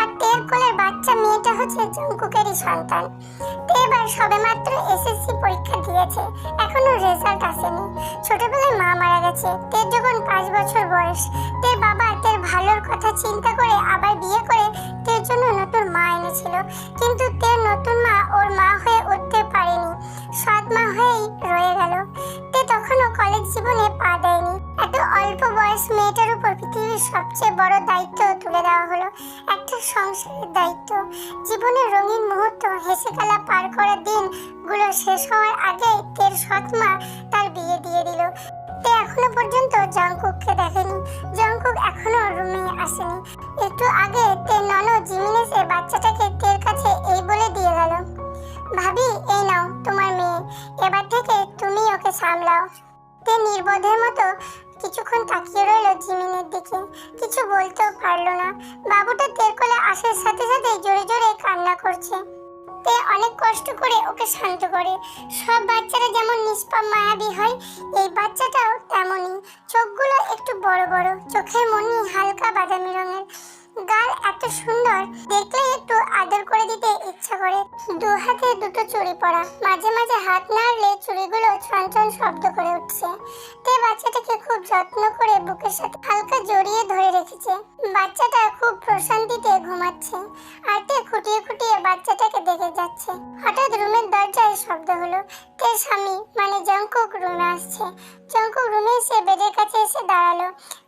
আর তের কোলের বাচ্চা মেয়েটা হচ্ছে জঙ্কুকেরই সন্তান। তে এবার সবেমাত্র এসএসসি পরীক্ষা দিয়েছে, এখনও রেজাল্ট আসেনি। ছোটবেলায় মা মারা গেছে তের যখন পাঁচ বছর বয়স তের বাবা তের ভালোর কথা চিন্তা করে আবার বিয়ে করে তের জন্য নতুন মা এনেছিল। কিন্তু তের নতুন মা ওর মা হয়ে উঠতে পারেনি। সাত মা হয়েই রয়ে গেল। তে তখনও কলেজ জীবনে পা দেয়নি। এত অল্প বয়স মেয়েটার উপর পৃথিবীর সবচেয়ে বড় দায়িত্ব তুলে দেওয়া হলো। একটা সংসারের দায়িত্ব। জীবনের রঙিন মুহূর্ত হেসে খেলা পার করার দিনগুলো শেষ হওয়ার আগে তের সৎ মা তার বিয়ে দিয়ে দিল। তে এখনও পর্যন্ত জঙ্কুককে দেখেনি। জঙ্কুক এখনও রুমে আসেনি। একটু আগে তের ননদ জিমিনেস বাচ্চাটাকে তের কাছে এই বলে দিয়ে গেল, ভাবি, এই নাও তোমার মেয়ে। এবার থেকে তুমি ওকে সামলাও। তে নির্বোধের মতো কিছুক্ষণ তাকিয়ে রইল জিমিনের দিকে। কিছু বলতেও পারল না। বাবুটা তের কোলে আসার সাথে সাথে জোরে জোরে কান্না করছে। তে অনেক কষ্ট করে ওকে শান্ত করে। সব বাচ্চারা যেমন নিষ্পাপ মায়াবী হয়, এই বাচ্চাটাও তেমনই। চোখগুলো একটু বড় বড়, চোখের মনি হালকা বাদামি রঙের। গাল এত সুন্দর, দেখলে একটু আদর করে দিতে ইচ্ছা করে। দু হাতে দুটো চুড়ি পরা, মাঝে মাঝে হাত নাড়লে চুড়িগুলো ছন ছন শব্দ করে উঠছে। তে বাচ্চাটাকে খুব যত্ন করে বুকের সাথে হালকা জড়িয়ে ধরে রেখেছে। বাচ্চাটা খুব প্রশান্তিতে ঘুমাচ্ছে, আর তে খুঁটিয়ে খুঁটিয়ে বাচ্চাটাকে দেখে যাচ্ছে। হঠাৎ রুমের দরজায় শব্দ হলো। তে স্বামী মানে জঙ্কুক রুমে আসছে। জঙ্কুক রুমে এসে বেডের কাছে এসে দাঁড়াল।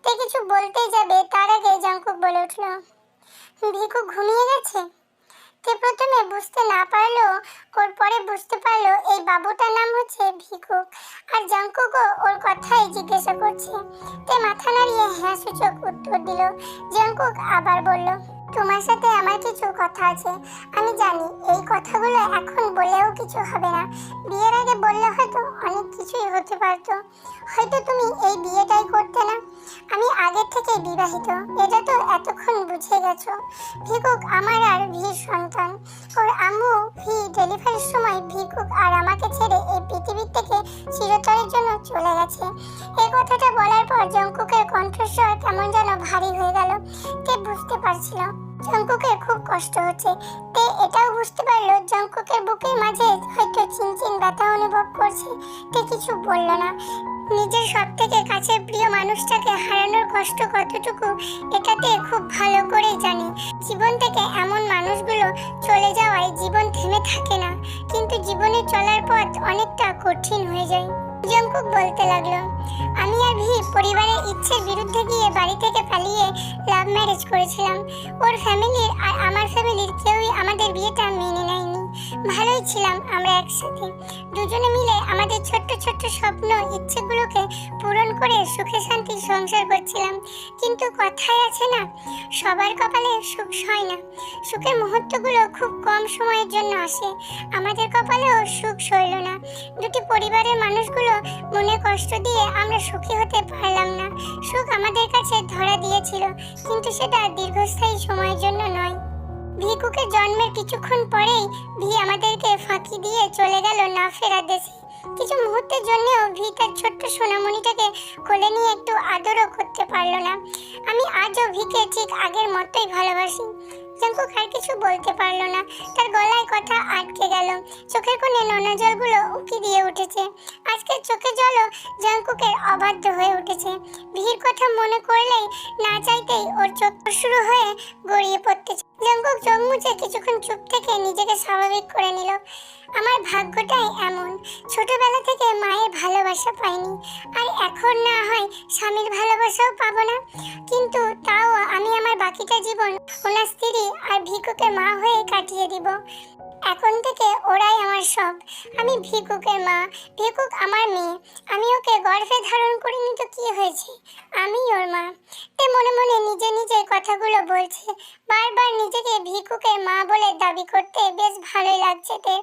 তে কিছু বলতেই যাবে, তার আগে জঙ্কুক বলে উঠল, ভিকু ঘুমিয়ে গেছে? তে প্রথমে বুঝতে না পারলেও ওর পরে বুঝতে পারল এই বাবুটার নাম হচ্ছে ভিকুক। আর জঙ্কুকও ওর কথাই জিজ্ঞাসা করছে। তে মাথা নাড়িয়ে হ্যাঁ সূচক উত্তর দিল। জঙ্কুক আবার বলল তোমার সাথে আমার কিছু কথা আছে। আমি জানি এই কথাগুলো এখন বলেও কিছু হবে না। বিয়ের আগে বললে হয়তো অনেক কিছুই হতে পারতো। হয়তো তুমি এই বিয়েটাই করতে না। আমি আগে থেকে বিবাহিত। এটা তো এতক্ষণ বুঝে গেছো। ভিকুক আমার আর ভির সন্তান। ওর আম্মু ভি ডেলিভারির সময় ভিকুক আর আমাকে ছেড়ে এই পৃথিবীর থেকে চিরতরের জন্য চলে গেছে। এই কথাটা বলার পর জঙ্কুকের কণ্ঠস্বর কেমন যেন ভারী হয়ে গেল। তে বুঝতে পারছিল? জঙ্কুকের খুব কষ্ট হচ্ছে। তে এটাও বুঝতে পারল, জঙ্কুকের বুকের মাঝে হয়তো চিনচিন ব্যথা অনুভব করছে। তে কিছু বলল না। নিজের সব থেকে কাছের প্রিয় মানুষটাকে হারানোর কষ্ট কতটুকু, এটাতে খুব ভালো করে জানি। জীবন থেকে এমন মানুষগুলো চলে যাওয়ায় জীবন থেমে থাকে না। কিন্তু জীবনে চলার পথ অনেকটা কঠিন হয়ে যায়। জঙ্কুক বলতে লাগল। আমি আর ভি পরিবারের ইচ্ছের বিরুদ্ধে গিয়ে বাড়ি থেকে পালিয়ে লাভ ম্যারেজ করেছিলাম। ওর ফ্যামিলির আর আমার ফ্যামিলির কেউই আমাদের বিয়েটা মেনে নেয়নি। ভালোই ছিলাম আমরা একসাথে। দুজনে মিলে আমাদের ছোট্ট ছোট্ট স্বপ্ন, ইচ্ছেগুলোকে পূরণ করে সুখে শান্তি সংসার করছিলাম। কিন্তু কথাই আছে না, সবার কপালে সুখ হয় না। সুখের মুহূর্তগুলো খুব কম সময়ের জন্য আসে। আমাদের কপালেও সুখ সইল না। দুটি পরিবারের মানুষগুলো মনে কষ্ট দিয়ে আমরা সুখী হতে পারলাম না। সুখ আমাদের কাছে ধরা দিয়েছিল, কিন্তু সেটা দীর্ঘস্থায়ী সময়ের জন্য নয়। ভিকুকের জন্মের কিছুক্ষণ পরেই ভি আমাদেরকে ফাঁকি দিয়ে চলে গেল না ফেরার দেশে। কিছু মুহূর্তের জন্যেও ভি তার ছোট্ট সোনামণিটাকে কোলে নিয়ে একটু আদরও করতে পারল না। আমি আজও ভিকে ঠিক আগের মতোই ভালোবাসি। জঙ্কুক আর কিছু বলতে পারল না। তার গলায় কথা আটকে গেল। চোখের কোণে নোনা জলগুলো উকি দিয়ে উঠেছে। আজকের চোখে জলও জঙ্কুকের অবাধ্য হয়ে উঠেছে। ভিড় কথা মনে করলেই না চাইতেই ওর চোখ শুরু হয়ে গড়িয়ে পড়তেছে। জঙ্কুক চোখ মুছে কিছুক্ষণ চুপ থেকে নিজেকে স্বাভাবিক করে নিল। আমার ভাগ্যটাই এমন। ছোটবেলা থেকে মায়ের ভালোবাসা পাইনি। আর এখন না হয় স্বামীর ভালোবাসাও পাবো না। কিন্তু আমার বাকিটা জীবন ওনার স্ত্রী আর ভিক্ষুকের মা হয়ে কাটিয়ে দিব। এখন থেকে ওরাই আমার সব। আমি ভিকুকের মা ভিকুক আমার মেয়ে। আমি ওকে গর্ভে ধারণ করে নিতে কি হয়েছে? আমি ওর মা। তে মনে মনে নিজে নিজে কথাগুলো বলছে। বারবার নিজেকে ভিকুকের মা বলে দাবি করতে বেশ ভালোই লাগছে তে।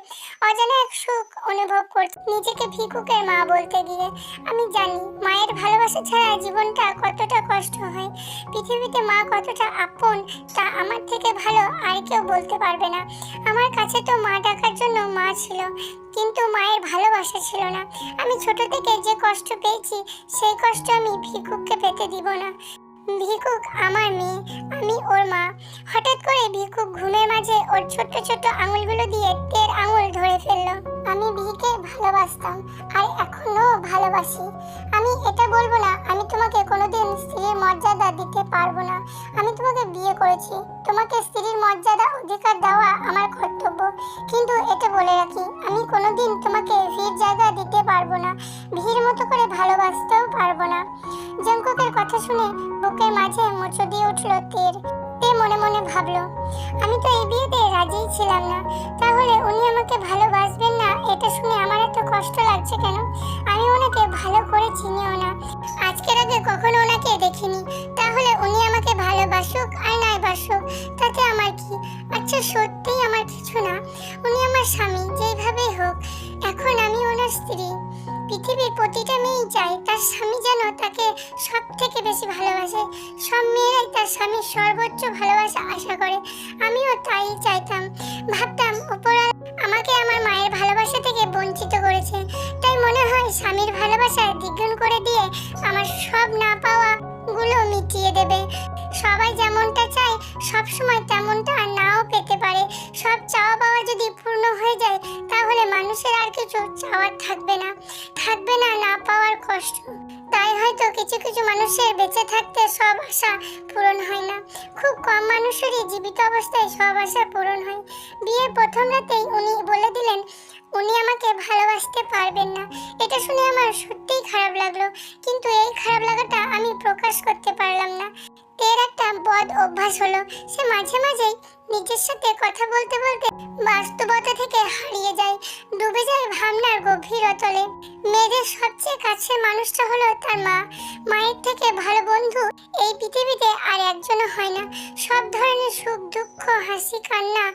অজানা এক সুখ অনুভব করছে নিজেকে ভিকুকের মা বলতে গিয়ে। আমি জানি, মায়ের ভালোবাসা ছাড়া জীবনটা কতটা কষ্ট হয়। পৃথিবীতে মা কতটা আপন, তা আমার থেকে ভালো আর কেউ বলতে পারবে না। আমার কাছে তো মা ডাকার জন্য মা ছিল, কিন্তু মায়ের ভালোবাসা ছিল না। আমি ছোট থেকে যে কষ্ট পেয়েছি, সেই কষ্ট আমি ভিকুককে পেতে দিব না। ভিকুক আমার মেয়ে, আমি ওর মা। হঠাৎ করে ভিকুক ঘুমের মাঝে ওর ছোট্ট ছোট্ট আঙুলগুলো দিয়ে তের আঙুল ধরে ফেলল। আমি ভিকে ভালোবাসতাম, আর এখনও ভালোবাসি। স্বামী যেন তাকে সব থেকে বেশি ভালোবাসে। সব মেয়েরাই তার স্বামীর সর্বোচ্চ ভালোবাসা আশা করে। আমিও তাই চাইতাম। ভাবতাম উপরাল আমাকে আমার মায়ের ভালোবাসা থেকে বঞ্চিত করেছে। তাই মনে হয় স্বামীর ভালোবাসা দ্বিগুণ করে দিয়ে আমার সব না পাওয়া গুলো মিটিয়ে দেবে। সবাই যেমনটা চায়, সব সময় তেমনটা আর নাও পেতে পারে। সব চাওয়া পাওয়া যদি পূর্ণ হয়ে যায়, তাহলে মানুষের আর কিছু চাওয়ার থাকবে না। থাকবে না না পাওয়ার কষ্ট। তাই হয়তো কিছু কিছু মানুষের বেঁচে থাকতে সব আশা পূরণ হয় না। খুব কম মানুষেরই জীবিত অবস্থায় সব আশা পূরণ হয়। বিয়ের প্রথম রাতেই উনি বলে দিলেন, উনি আমাকে ভালোবাসতে পারবেন না। এটা শুনে আমার সত্যিই খারাপ লাগল। কিন্তু এই খারাপ লাগাটা আমি প্রকাশ করতে পারলাম না। এর একটা বদ অভ্যাস হলো। সে মাঝে মাঝেই নিজের সাথে কথা বলতে বলতে বাস্তবতা থেকে হারিয়ে যায়, ডুবে যায় ভাবনার গভীরতলে মেয়েদের সবচেয়ে কাছের মানুষটা হলো তার মা। মায়ের থেকে ভালো বন্ধু এই পৃথিবীতে আর একজনও হয় না। সব ধরনের সুখ, দুঃখ, হাসি, কান্না,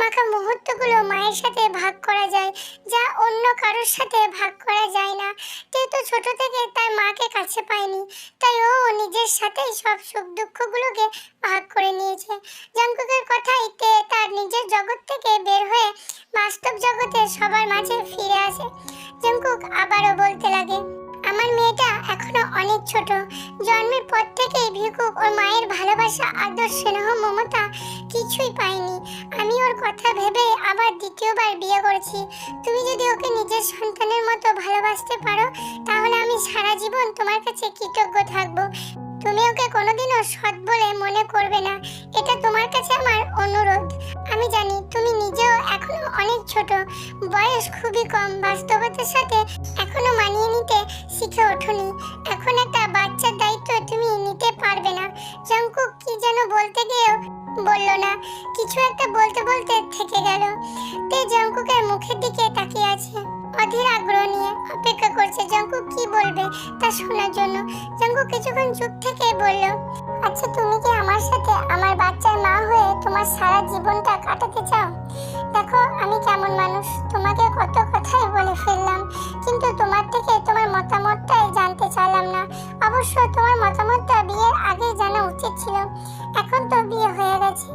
মাখা মুহূর্তগুলো মায়ের সাথে ভাগ করা যায়, যা অন্য কারোর সাথে ভাগ করা যায় না। যেহেতু ছোট থেকে তার মাকে কাছে পায়নি, তাই ও নিজের সাথেই সব সুখ দুঃখগুলোকে ভাগ করে নিয়েছে। জঙ্কুকের কথাই তে তার নিজের জগৎ থেকে বের হয়ে বাস্তব জগতে সবার মাঝে ফিরে আসে। জঙ্কুক আবারও বলতে লাগে, আমার মেয়েটা এখনও অনেক ছোট। জন্মের পর থেকেই ভিকুক ওর মায়ের ভালোবাসা, আদর, স্নেহ, মমতা কিছুই পাইনি আমি ওর কথা ভেবে আবার দ্বিতীয়বার বিয়ে করেছি। তুমি যদি ওকে নিজের সন্তানের মতো ভালোবাসতে পারো, তাহলে আমি সারা জীবন তোমার কাছে কৃতজ্ঞ থাকব। তুমি ওকে কোনোদিনও সৎ বলে মনে করবে না। এটা তোমার কাছে আমার অনুরোধ। আমি জানি তুমি নিজেও এখনও অনেক ছোট। বয়স খুবই কম। বাস্তবতার সাথে এখনও মানিয়ে নিতে শিখে ওঠোনি। এখন একটা বাচ্চার দায়িত্ব তুমি নিতে পারবে না। জঙ্কুক কি যেন বলতে গিয়েও বলল না। কিছু একটা বলতে বলতে থেকে গেল। তে জঙ্কুকের মুখের দিকে তাকিয়ে আছে। অধীর আগ্রহ নিয়ে অপেক্ষা করছে জঙ্কুক কি বলবে তা শোনার জন্য। জঙ্কুক কিছুক্ষণ চুপ থেকে বলল আচ্ছা তুমি কি আমার সাথে আমার বাচ্চার মা হয়ে তোমার সারা জীবনটা কাটাতে চাও? দেখো, আমি কেমন মানুষ। তোমাকে কত কথাই বলে ফেললাম, কিন্তু তোমার থেকে তোমার মতামতটাই জানতে চাইলাম না। অবশ্য তোমার মতামতটা বিয়ের আগেই জানা উচিত ছিল। এখন তো বিয়ে হয়ে গেছে।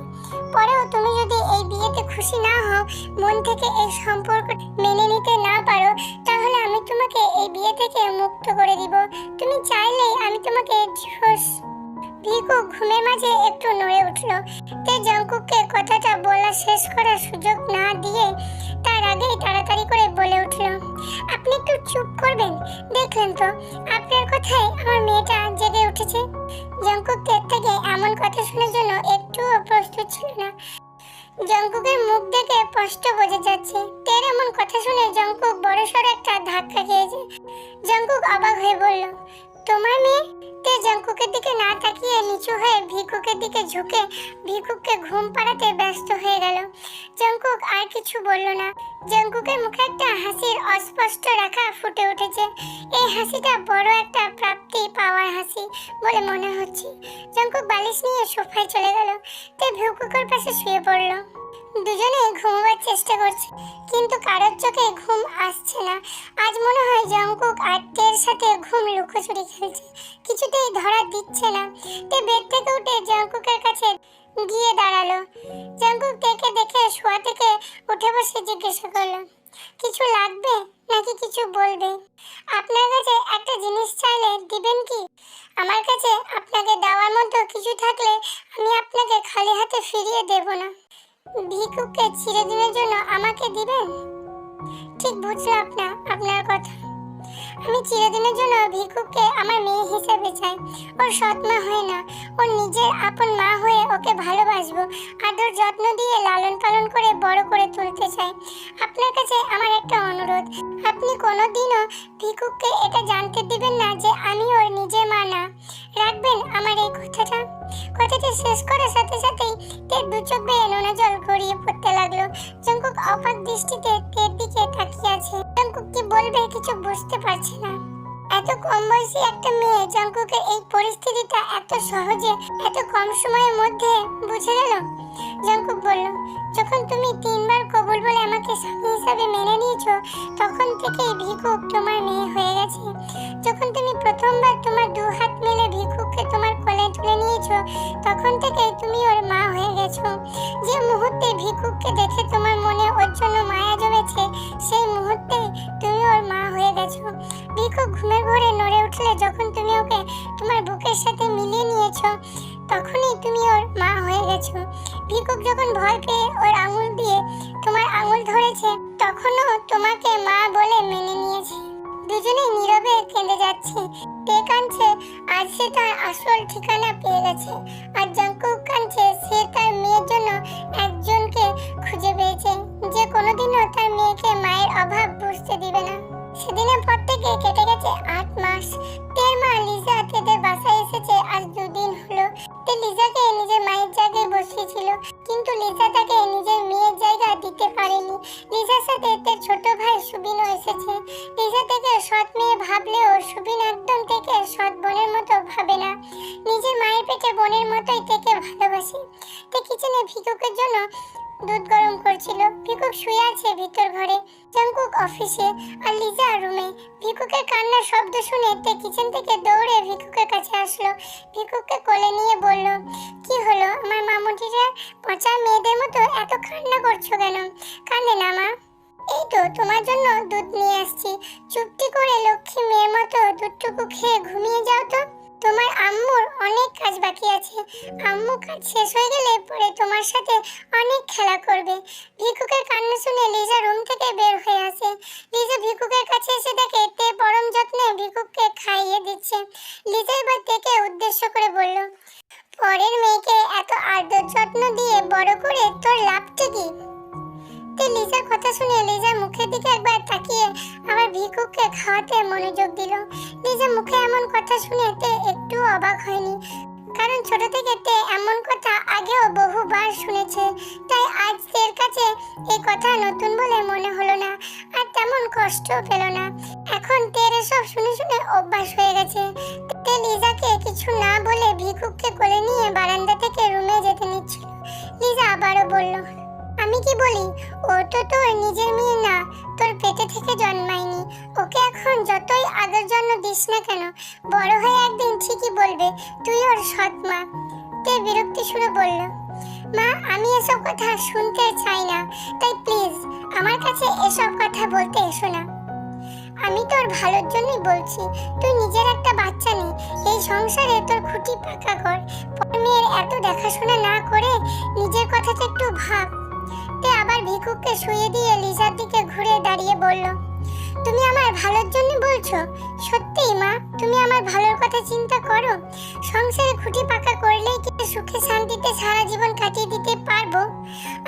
পরেও তুমি যদি এই বিয়েতে খুশি না হও, মন থেকে এই সম্পর্ক মেনে নিতে না পারো, তাহলে আমি তোমাকে এই বিয়ে থেকে মুক্ত করে দিব। তুমি চাইলেই আমি তোমাকে ভিকু ঘুমের মাঝে একটু নড়ে উঠল। তে জঙ্কুককে কথাটা বলা শেষ করার সুযোগ না দিয়ে তার আগেই তাড়াতাড়ি করে বলে উঠল, আপনি একটু চুপ করবেন। দেখলেন তো, আপনার কথায় আমার মেয়েটা জেগে উঠেছে। জঙ্কুক তের থেকে এমন কথা শোনার জন্য একটুও প্রস্তুত ছিল না। জঙ্কুকের মুখ দেখে স্পষ্ট বোঝা যাচ্ছে। তের এমন কথা শুনে জঙ্কুক বড়সড় একটা ধাক্কা খেয়েছে। জঙ্কুক অবাক হয়ে বলল, তোমার মেয়ে? তে জঙ্কুকের দিকে না তাকিয়ে নিচু হয়ে ভিকুকের দিকে ঝুঁকে ভিকুককে ঘুম পাড়াতে ব্যস্ত হয়ে গেল। জঙ্কুক আর কিছু বলল না। জঙ্কুকের মুখে একটা হাসির অস্পষ্ট রেখা ফুটে উঠেছে। এই হাসিটা বড় একটা প্রাপ্তি পাওয়ার হাসি বলে মনে হচ্ছে। জঙ্কুক বালিশ নিয়ে সোফায় চলে গেল। তে ভিউকুকের পাশে শুয়ে পড়ল। দুজনে ঘুমোবার চেষ্টা করছে, কিন্তু কারোর চোখে ঘুম আসছে না। আজ মনে হয় জঙ্কুক টের সাথে ঘুম লুকোচুরি খেলছে, কিছুতেই ধরা দিচ্ছে না। তে বেড থেকে উঠে জঙ্কুকের কাছে গিয়ে দাঁড়াল। জঙ্কুক দেখে দেখে শোয়া থেকে উঠে বসে জিজ্ঞাসা করল, কিছু লাগবে নাকি কিছু বলবে? আপনার কাছে একটা জিনিস চাইলে দিবেন কি? আমার কাছে আপনাকে দেওয়ার মতো কিছু থাকলে আমি আপনাকে খালি হাতে ফিরিয়ে দেব না। ভিকুকে চিরদিনের জন্য আমাকে দিবেন? ঠিক বুঝলাম না আপনার কথা। আমি চিরদিনের জন্য ভিকুকে আমার মেয়ে হিসেবে চাই। ওর সৎ মা হয় না। ওর নিজের আপন মা হয়ে ওকে ভালোবাসবো। আদর যত্ন দিয়ে লালন পালন করে বড় করে তুলতে চাই। আপনার কাছে আমার একটা অনুরোধ। আপনি কোনোদিনও ভিকুকে এটা জানতে দিবেন না যে আমি ওর নিজের মা না। রাখবেন আমার এই কথাটা। কথাটি শেষ করার সাথে সাথেই তের দু চোখ বেয়ে নোনা জল গড়িয়ে পড়তে লাগল। জঙ্কুক অবাক দৃষ্টিতে তের দিকে তাকিয়ে আছে। জঙ্কুক কি বলবে কিছু বুঝতে পারছে না। এত কম বয়সী একটা মেয়ে জঙ্কুকের এই পরিস্থিতিটা এত সহজে, এত কম সময়ের মধ্যে বুঝে গেল? জঙ্কুক বলল, যখন তুমি তিনবার কবুল বলে আমাকে স্বামী হিসাবে মেনে নিয়েছো, তখন থেকেই ভিকুক তোমার মেয়ে হয়ে গেছে। যখন তুমি প্রথমবার তোমার দু হাত মেলে ভিকুককে তোমার কোলে তুলে নিয়েছো, তখন থেকে তুমি ওর মা হয়ে গেছো। যে মুহূর্তে ভিকুককে দেখে তোমার মনে ওর জন্য মায়া জমেছে, সেই মুহূর্তে তুমি ওর মা হয়ে গেছো। ভিকুক ঘুমের ঘরে নড়ে উঠলে যখন তুমি ওকে তোমার বুকের সাথে মিলিয়ে নিয়েছো, তখনই তুমি ওর মা হয়ে গেছো। ভিকুক যখন ভয় পেয়ে ওর আঙুল দিয়ে তোমার আঙুল ধরেছে, তখনও তোমাকে মা বলে মেনে নিয়েছে। দুজনেই নীরবে কেঁদে যাচ্ছে। তে কাঁদছে আজ সে তার আসল ঠিকানা পেয়ে গেছে। আর জাঙ্কুক কাঁদছে, সে তার মেয়ের জন্য একজনকে খুঁজে পেয়েছে। যে কোনোদিনও তার মেয়েকে মায়ের অভাব বুঝতে দিবে না। সেদিনের পর থেকে কেটে গেছে আট মাস। তের মা লিজা তেদের বাসায় এসেছে, আজ দুদিন হলো। তে লিজাকে নিজের মায়ের জায়গায় বসিয়েছিল, কিন্তু লিজা তাকে নিজের মেয়ের জায়গা দিতে পারেনি। লিজার সাথে তের ছোট ভাই সুবিনও এসেছে। লিজা থেকে সৎ মেয়ে ভাবলেও সুবিন একদম থেকে সৎ বোনের মতো ভাবে না। নিজের মায়ের পেটে বোনের মতোই থেকে ভালোবাসে। তে কিচেনে ভিকুকের জন্য দুধ গরম করছিল। ভিকুক শুয়ে আছে ভিতর ঘরে। জাঙ্কুক অফিসে আর লিজা রুমে। ভিকুকের কান্নার শব্দ শুনে তে কিচেন থেকে দৌড়ে ভিকুকের কাছে আসলো। ভিকুককে কোলে নিয়ে বলল, কি হলো? আমার মামুটিরা পচা মেয়েদের মতো এত কান্না করছ কেন? কান্দে না মা? এই তো, তোমার জন্য দুধ নিয়ে আসছি। চুপটি করে লক্ষ্মী মেয়ের মতো দুধটুকু খেয়ে ঘুমিয়ে যাও তো। তোমার আম্মুর অনেক কাজ বাকি আছে। আম্মু কাজ শেষ হয়ে গেলে পরে তোমার সাথে অনেক খেলা করবে। ভিকুকের কান্না শুনে লিজা রুম থেকে বের হয়ে আসে। লিজা ভিকুকের কাছে এসে দেখে তে পরম যত্নে ভিকুককে খাইয়ে দিচ্ছে। লিজা এবার তেকে উদ্দেশ্য করে বলল, পরের মেয়েকে এত আদর যত্ন দিয়ে বড় করে তোর লাভটা কি? তে লিজার কথা শুনে লিজার মুখের দিকে একবার তাকিয়ে আবার ভিকুককে খাওয়াতে মনোযোগ দিল। লিজার মুখে এমন কথা শুনে তে একটু অবাক হয়নি, কারণ ছোট থেকে তে এমন কথা আগেও বহুবার শুনেছে, তাই আজ তের কাছে এই কথা নতুন বলে মনে হলো না, আর তেমন কষ্টও পেল না। এখন তের এসব শুনে শুনে অভ্যাস হয়ে গেছে। তে লিজাকে কিছু না বলে ভিকুককে কোলে নিয়ে বারান্দা থেকে রুমে যেতে নিচ্ছিল। লিজা আবারও বলল আমি কি বলি? ও তো তোর নিজের মেয়ে না, তোর পেটে থেকে জন্মায়নি। ওকে এখন যতই আদর জন্য দিস না কেন, বড় হয়ে একদিন ঠিকই বলবে, তুই ওর সৎ মা। তে বিরক্তি সুরে বলল মা, আমি এসব কথা শুনতে চাই না, তাই প্লিজ আমার কাছে এসব কথা বলতে এসো না। আমি তোর ভালোর জন্যই বলছি, তুই নিজের একটা বাচ্চা নেই এই সংসারে তোর খুঁটি পাকা কর। মেয়ের এত দেখাশোনা না করে নিজের কথাটা একটু ভাব তে আবার ভিকুককে শুয়ে দিয়ে লিজার দিকে ঘুরে দাঁড়িয়ে বলল, তুমি আমার ভালোর জন্য বলছো? সত্যিই মা, তুমি আমার ভালোর কথা চিন্তা করো? সংসারে খুঁটি পাকা করলেই কি সুখে শান্তিতে সারা জীবন কাটিয়ে দিতে পারব?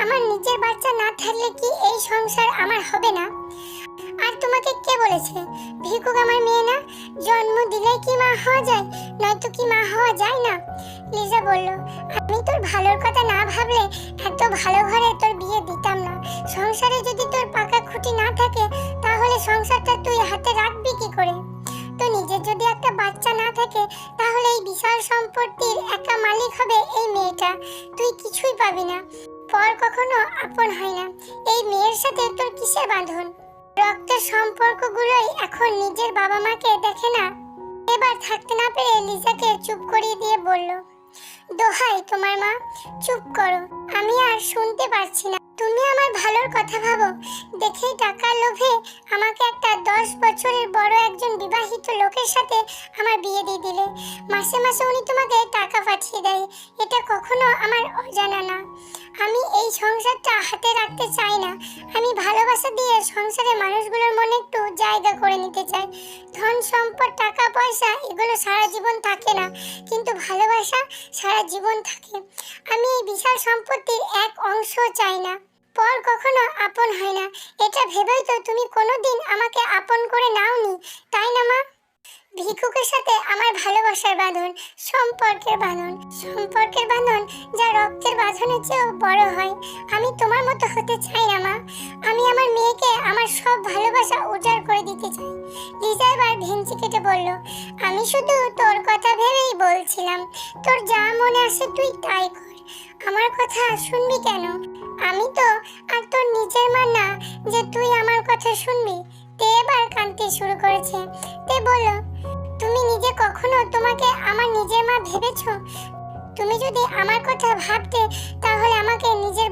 আমার নিজের বাচ্চা না থাকলে কি এই সংসার আমার হবে না? আর তোমাকে কে বলেছে? ভিকুক আমার মেয়ে না? জন্ম দিলেই কি মা হওয়া যায়? নয়তো কি মা হওয়া যায় না? লিজা বলল, আমি তোর ভালোর কথা না ভাবলে এত ভালো ঘরে তোর বিয়ে দিতাম না। সংসারে যদি তোর পাকা খুঁটি না থাকে, তাহলে সংসারটা তুই হাতে রাখবি কি করে? তো নিজের যদি একটা বাচ্চা না থাকে, তাহলে এই বিশাল সম্পত্তির একা মালিক হবে এই মেয়েটা। তুই কিছুই পাবি না। পর কখনো আপন হয় না। এই মেয়ের সাথে তোর কিসের বাঁধন? রক্তের সম্পর্কগুলোই এখন নিজের বাবা মাকে দেখে না। এবার থাকতে না পেরে লিজাকে চুপ করিয়ে দিয়ে বলল, দোহাই তোমার মা, চুপ করো। আমি আর শুনতে পারছি না। তুমি আমার ভালোর কথা ভাবো। দেখেই টাকার লোভে আমাকে একটা দশ বছরের বড় একজন বিবাহিত লোকের সাথে আমার বিয়ে দিয়ে দিলে। মাসে মাসে উনি তোমাকে টাকা পাঠিয়ে দেয়। এটা কখনো আমার অজানা না। আমি এই সংসারটা হাতে রাখতে চাই না। আমি ভালোবাসা দিয়ে সংসারের মানুষগুলোর মনে একটু জায়গা করে নিতে চাই। ধন সম্পদ, টাকা, পয়সা, এগুলো সারা জীবন থাকে না। কিন্তু ভালোবাসা সারা জীবন থাকে। আমি এই বিশাল সম্পত্তির এক অংশ চাই না। পর কখনো আপন হয় না। এটা ভেবেই তো তুমি কোনোদিন আমাকে আপন করে নাওনি। তাই না, মা? ভিক্ষুকের সাথে আমার ভালোবাসার বাঁধন, সম্পর্কের বাঁধন সম্পর্কের বাঁধন যা রক্তের বাঁধনের চেয়েও বড় হয়। আমি তোমার মতো হতে চাই না, মা। আমি আমার মেয়েকে আমার সব ভালোবাসা উজাড় করে দিতে চাই। লিজা এবার ভেঞ্চি কেটে বলল, আমি শুধু তোর কথা ভেবেই বলছিলাম। তোর যা মনে আসে তুই তাই কর। আমার কথা শুনবি কেন? আমি তো, আর তোর নিজের মা না যে তুই আমার কথা শুনবি। তে এবার কাঁদতে শুরু করেছে। তে বলল, তুমি নিজে কখনো তোমাকে আমার নিজের মা ভেবেছো? তুমি যদি আমার কথা ভাবতে, তাহলে আমাকে নিজের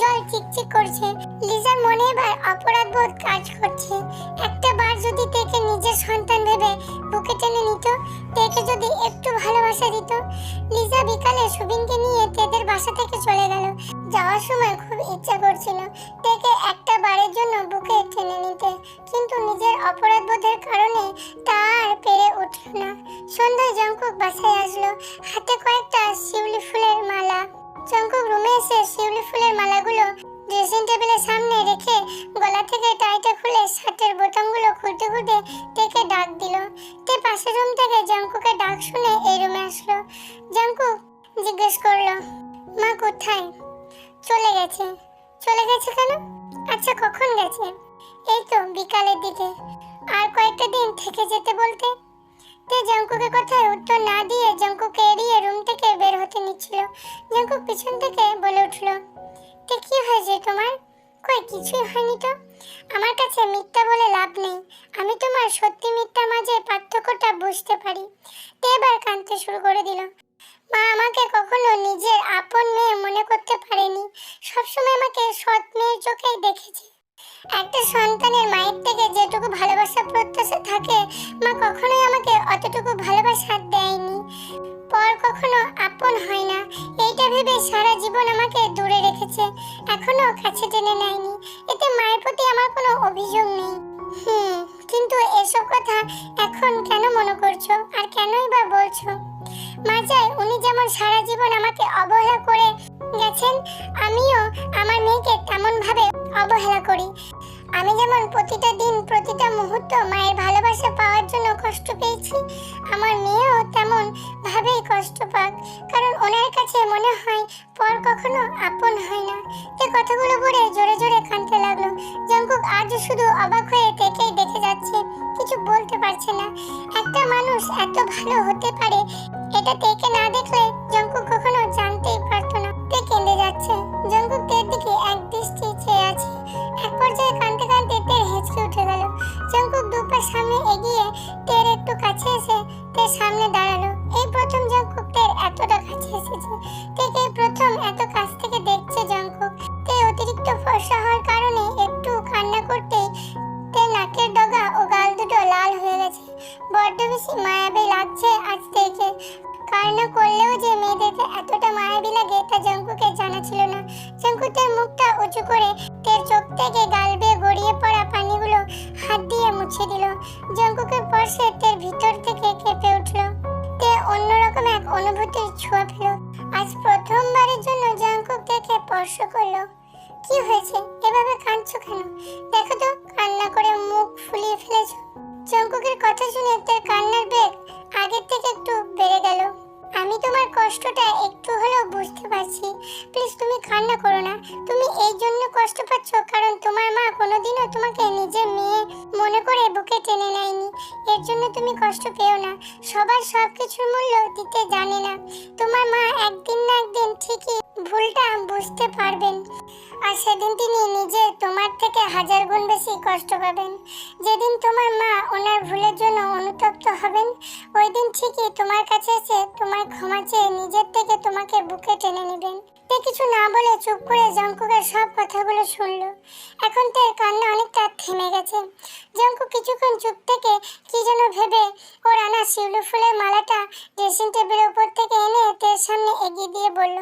জল চিকচিক করছে। লিজার মনে এবার অপরাধ বোধ কাজ করছে। একটা বার যদি তেকে নিজের সন্তান ভেবে বুকে টেনে নিত, তেকে যদি একটু ভালোবাসা দিত, লিজা বিকালে সুবিনকে নিয়ে তেদের বাসা থেকে চলে গেল। যাওয়ার সময় খুব ইচ্ছা করছিল তেকে একটা বারের জন্য বুকে টেনে নিতে। কিন্তু নিজের অপরাধ বোধের কারণে তার পেরে উঠল না। সন্ধ্যায় জঙ্কুক বাসায় আসলো। হাতে কয়েকটা শিউলি ফুলের মালা। জঙ্কুক রুমে এসে শিউলি ফুলের মালাগুলো ড্রেসিং টেবিলের সামনে রেখে গলা থেকে টাইটা খুলে শার্টের বোতামগুলো খুঁটে খুঁটে টেকে ডাক দিল। তে পাশের রুম থেকে জঙ্কুকে ডাক শুনে এই রুমে আসলো। জঙ্কুক জিজ্ঞেস করল, মা কোথায়? চলে গেছে। চলে গেছে কেন? আচ্ছা কখন গেছে? এই তো বিকালের দিকে। আর কয়েকটা দিন থেকে যেতে বলতে? তে জঙ্কুকে কথায় উত্তর না দিয়ে জঙ্কুকে এড়িয়ে রুম থেকে বের হতে নিচ্ছিল। জঙ্কুক পিছন থেকে বলে উঠল, তে কি হয়েছে তোমার? কই, কিছুই হয়নি তো? আমার কাছে মিথ্যা বলে লাভ নেই। আমি তোমার সত্যি মিথ্যার মাঝে পার্থক্যটা বুঝতে পারি। তে এবার কাঁদতে শুরু করে দিল, মা আমাকে কখনো নিজের আপন মেয়ে মনে করতে পারেনি। সবসময় আমাকে সৎ মেয়ের চোখেই দেখেছে। একটা সন্তানের মায়ের থেকে যেটুকু ভালোবাসা প্রত্যাশা থাকে, মা কখনোই আমাকে অতটুকু ভালোবাসা দেয়নি। পর কখনো আপন হয় না। এইটা ভেবে সারা জীবন আমাকে দূরে রেখেছে। এখনও কাছে টেনে নেয়নি। এতে মায়ের প্রতি আমার কোনো অভিযোগ নেই। হুম, কিন্তু এসব কথা এখন কেন মনে করছ? আর কেনই বা বলছো? মা চায় উনি যেমন সারা জীবন আমাকে অবহেলা করে গেছেন, আমিও আমার মেয়েকে তেমন ভাবে অবহেলা করি। আমি যেমন প্রতিটা দিন, প্রতিটা মুহূর্ত মায়ের ভালোবাসা পাওয়ার জন্য কষ্ট পেয়েছি, আমার মেয়েও তেমন ভাবেই কষ্ট পাক। কারণ ওনার কাছে মনে হয়, পর কখনো আপন হয় না। এ কথাগুলো বলে জোরে জোরে কাঁদতে লাগল। জঙ্কুক আজ শুধু অবাক হয়ে থেকেই দেখে যাচ্ছে, কিছু বলতে পারছে না। একটা মানুষ এত ভালো হতে পারে, এটা তেকে না দেখলে জঙ্কুক কখনো জানতেই পারতো না। তে কেঁদে যাচ্ছে। জঙ্কুক তের দিকে এক দৃষ্টি চেয়ে আছে। এক পর্যায়ে কাঁদতে কাঁদতে তের হেঁচকে উঠে গেল। জঙ্কুক দু পা সামনে এগিয়ে তের একটু কাছে এসে তের সামনে দাঁড়াল। এই প্রথম জঙ্কুক তের এতটা কাছে এসেছে তেকে প্রথম এত কাছ থেকে দেখছে জঙ্কুক তে অতিরিক্ত ফর্সা হওয়ার কারণে একটু কান্না করতেই তের নাকের ডগা ও গাল দুটো লাল হয়ে গেছে। বড্ড বেশি মায়াবী লাগছে আজ থেকে কান্না করলেও যে মেয়েদেরকে এতটা মায়াবী লাগে তা জঙ্কুকের মুখটা উঁচু করে তের চোখ থেকে গাল বেয়ে গড়িয়ে পড়া পানিগুলো হাত দিয়ে মুছে দিল। জঙ্কুকের পরশে তের ভিতর থেকে কেঁপে উঠল। তে অন্যরকম এক অনুভূতির ছোঁয়া পেল। আজ প্রথমবারের জন্য জঙ্কুক দেখে স্পর্শ করল। কি হয়েছে? এভাবে কাঁদছো কেন? দেখো তো, কান্না করে মুখ ফুলিয়ে ফেলেছো। জঙ্কুকের কথা শুনে তার কান্নার বেগ আগের থেকে একটু বেড়ে গেল। আমি তোমার কষ্টটা একটু হলেও বুঝতে পারছি। প্লিজ তুমি কান্না করো না। তুমি এই জন্য কষ্ট পাচ্ছ কারণ তোমার মা কোনোদিনও তোমাকে নিজের মেয়ে মনে করে বুকে টেনে নেয়নি। এর জন্য তুমি কষ্ট পেও না। সবার সব কিছুর মূল্য দিতে জানে না। তোমার মা একদিন না একদিন ঠিকই ভুলটা বুঝতে পারবেন। আর সেদিন তিনি নিজে তোমার থেকে হাজার গুণ বেশি কষ্ট পাবেন। যেদিন তোমার মা ওনার ভুলের জন্য অনুতপ্ত হবেন, ওই দিন ঠিকই তোমার কাছে এসে তোমার ক্ষমা চেয়ে নিজের থেকে তোমাকে বুকে টেনে নেবেন। তে কিছু না বলে চুপ করে জঙ্কুকের সব কথাগুলো শুনল। এখন তার কান্না অনেকটা থেমে গেছে। জঙ্কু কিছুক্ষণ চুপ থেকে কি যেন ভেবে ওর আনা শিউলি ফুলের মালাটা ড্রেসিং টেবিলের উপর থেকে এনে তের সামনে এগিয়ে দিয়ে বলল,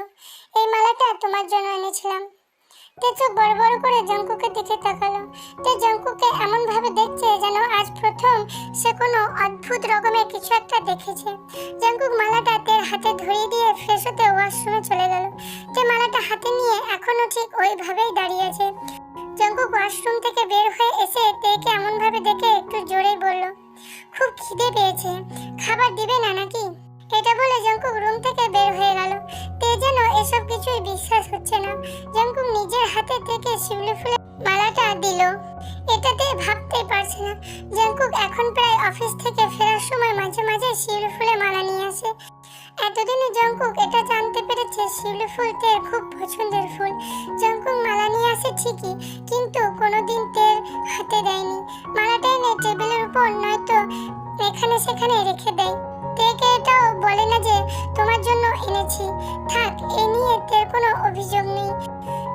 এই মালাটা তোমার জন্য এনেছিলাম। তে চোখ বড় বড় করে জঙ্কুকে দিকে তাকালো। তে জঙ্কুকে এমন ভাবে দেখছে যেন আজ প্রথম সে কোনো অদ্ভুত রকমের কিছু একটা দেখেছে। জঙ্কুক মালাটা তের হাতে ধরিয়ে দিয়ে ফ্রেশ ওয়াশরুমে চলে গেল। তে মালাটা হাতে নিয়ে এখনও ঠিক ওইভাবেই দাঁড়িয়ে আছে। জঙ্কুক ওয়াশরুম থেকে বের হয়ে এসে তেকে এমন ভাবে দেখে একটু জোরেই বলল, খুব খিদে পেয়েছে। খাবার দিবে না নাকি? এটা বলে জঙ্কুক রুম থেকে বের হয়ে গেল। যেন এসব কিছুই বিশ্বাস হচ্ছে না। জঙ্কুক নিজের হাতে থেকে শিউলি ফুলের মালাটা দিল, এটাতে ভাবতেই পারছে না। জঙ্কুক এখন প্রায় অফিস থেকে ফেরার সময় মাঝে মাঝে শিউলি ফুলের মালা নিয়ে আসে। এতদিনে জঙ্কুক এটা জানতে পেরেছে শিউলি ফুল তের খুব পছন্দের ফুল। জঙ্কুক মালা নিয়ে আসে ঠিকই, কিন্তু কোনোদিন তের হাতে দেয়নি। মালাটা এনে টেবিলের উপর নয়তো এখানে সেখানে রেখে দেয়। তেকে এটাও বলে না যে তোমার জন্য এনেছি। থাক, এ নিয়ে তের কোনো অভিযোগ নেই।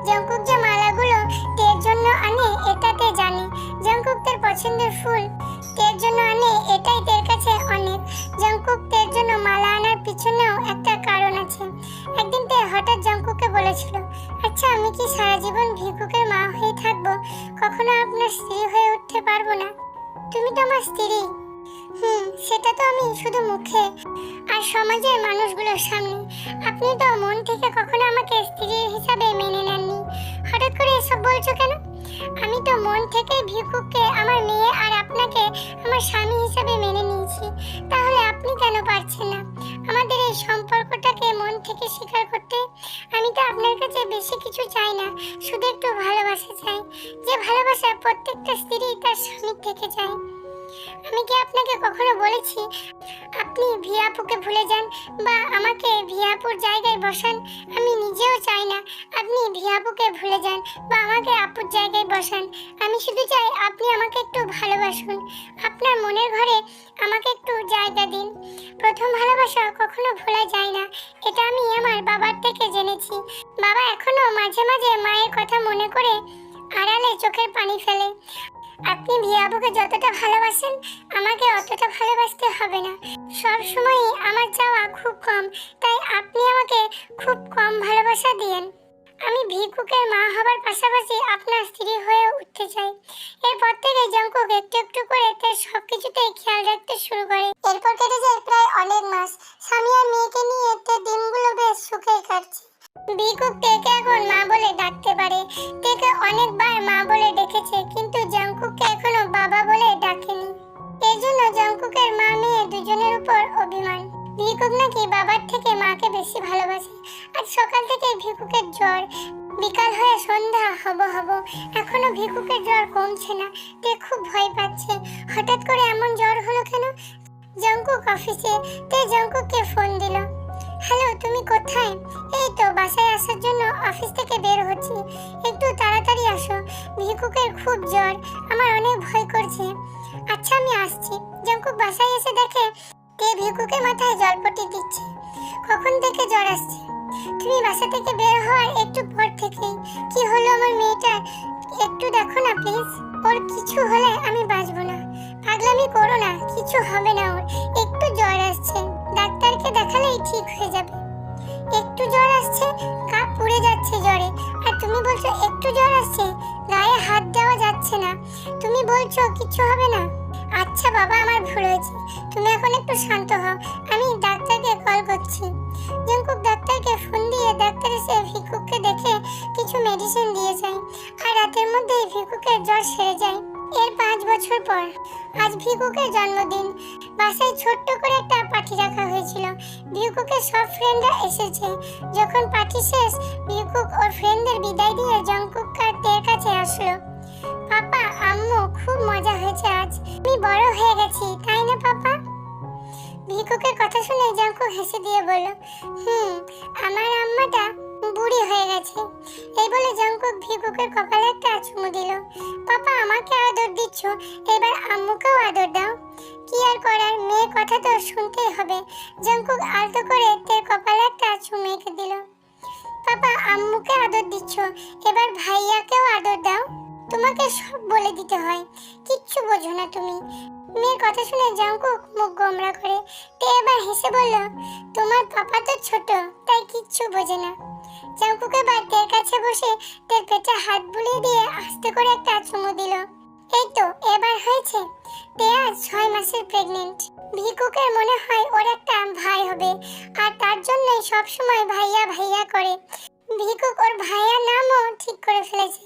জঙ্কুক যে মালাগুলো তের জন্য আনে, এটাতে জানে। ভিয়াপুকে ভুলে যান বা আমাকে ভিয়াপুর জায়গায় বসান, আমি নিজেও চাই না। আপনি ভিয়াপুকে ভুলে যান বা আমাকে আপুর জায়গায় বসান। আমি শুধু চাই আপনি আমাকে একটু ভালোবাসুন। আপনার মনের ঘরে আমাকে একটু জায়গা দিন। প্রথম ভালোবাসা কখনো ভোলা যায় না, এটা আমি আমার বাবার থেকে জেনেছি। বাবা এখনও মাঝে মাঝে মায়ের কথা মনে করে আড়ালে চোখের পানি ফেলে। আপনি ভিয়াবুকে যতটা ভালোবাসেন, আমাকে অতটা ভালোবাসতে হবে না। সব সময়ই আমার চাওয়া খুব কম, তাই আপনি আমাকে খুব কম ভালোবাসা দিয়েন। আমি ভিকুকের মা হবার পাশাপাশি আপনার স্ত্রী হয়ে উঠতে চাই। এরপর থেকে জঙ্কুক একটু একটু করে তার সব কিছুতেই খেয়াল রাখতে শুরু করে। এরপর কেটে যায় প্রায় অনেক মাস। স্বামী আর মেয়েকে নিয়ে তে দিনগুলো বেশ সুখেই কাটছে। ভিকুক তেকে এখন মা বলে হব এখনও ভিকুকের জ্বর কমছে না। তে খুব ভয় পাচ্ছে। হঠাৎ করে এমন জ্বর হলো কেন? জঙ্কুক অফিসে তে জঙ্কুককে করো না, কিছু হবে না ওর। একটু জ্বর আসছে, ডাক্তারকে দেখালেই ঠিক হয়ে যাবে। একটু জ্বর আসছে, গা পুড়ে যাচ্ছে জ্বরে। আর তুমি বলছো একটু জ্বর আসছে, গায়ে হাত দেওয়া যাচ্ছে না। তুমি বলছো কিছু হবে না? আচ্ছা বাবা, আমার ভুল হয়েছে। তুমি এখন একটু শান্ত হও, আমি ডাক্তারকে কল করছি। জঙ্কুক ডাক্তারকে ফোন দিয়ে ডাক্তার এসে ভিকুককে দেখে কিছু মেডিসিন দিয়ে যায়। আর রাতের মধ্যেই ভিকুকের জ্বর সেরে যায়। এর পাঁচ বছর পর আজ ভিকুকের জন্মদিন। বাসায় ছোট্ট করে একটা পার্টি রাখা হয়েছিল। ভিকুকের সব ফ্রেন্ডরা এসেছে। যখন পার্টি শেষ, ভিকুক ওর ফ্রেন্ডদের বিদায় দিয়ে জঙ্কুক কার্তের কাছে আসলো। পাপা, আম্মু, খুব মজা হয়েছে আজ। আমি বড় হয়ে গেছি, তাই না পাপা? ভিকুকের কথা শুনে জঙ্কুক হেসে দিয়ে বলল, হুম, আমার আম্মাটা বুড়ি হয়ে গেছে। এই বলে জঙ্কুক ভিকুকের কপালে একটা চুমু দিল। পাপা, আমাকে আদর দিচ্ছ। এবার আম্মুকেও আদর দাও। কি আর করার? মেয়ের কথা তো শুনতেই হবে। জঙ্কুক আলতো করে তের কপালে একটা চুমু এঁকে দিল। পাপা, আম্মুকে আদর দিচ্ছ। এবার ভাইয়াকেও আদর দাও। তোমাকে সব বলে দিতে হয়। কিচ্ছু বোঝো না তুমি। মেয়ের কথা শুনে জঙ্কুক মুখ গোমরা করে। তে এবার হেসে বলল, তোমার পাপা তো ছোট, তাই কিচ্ছু বোঝে না। জঙ্কুক এবার কাছে বসে তার পেটে হাত বুলিয়ে দিয়ে আস্তে করে একটা চুমু দিল। এই তো, এবার হয়েছে। তে ছয় মাসের প্রেগনেন্ট ভিকুকের মনে হয় ওর একটা ভাই হবে, আর তার জন্যই সবসময় ভাইয়া ভাইয়া করে। ভিকুক ওর ভাইয়ার নামও ঠিক করে ফেলেছে।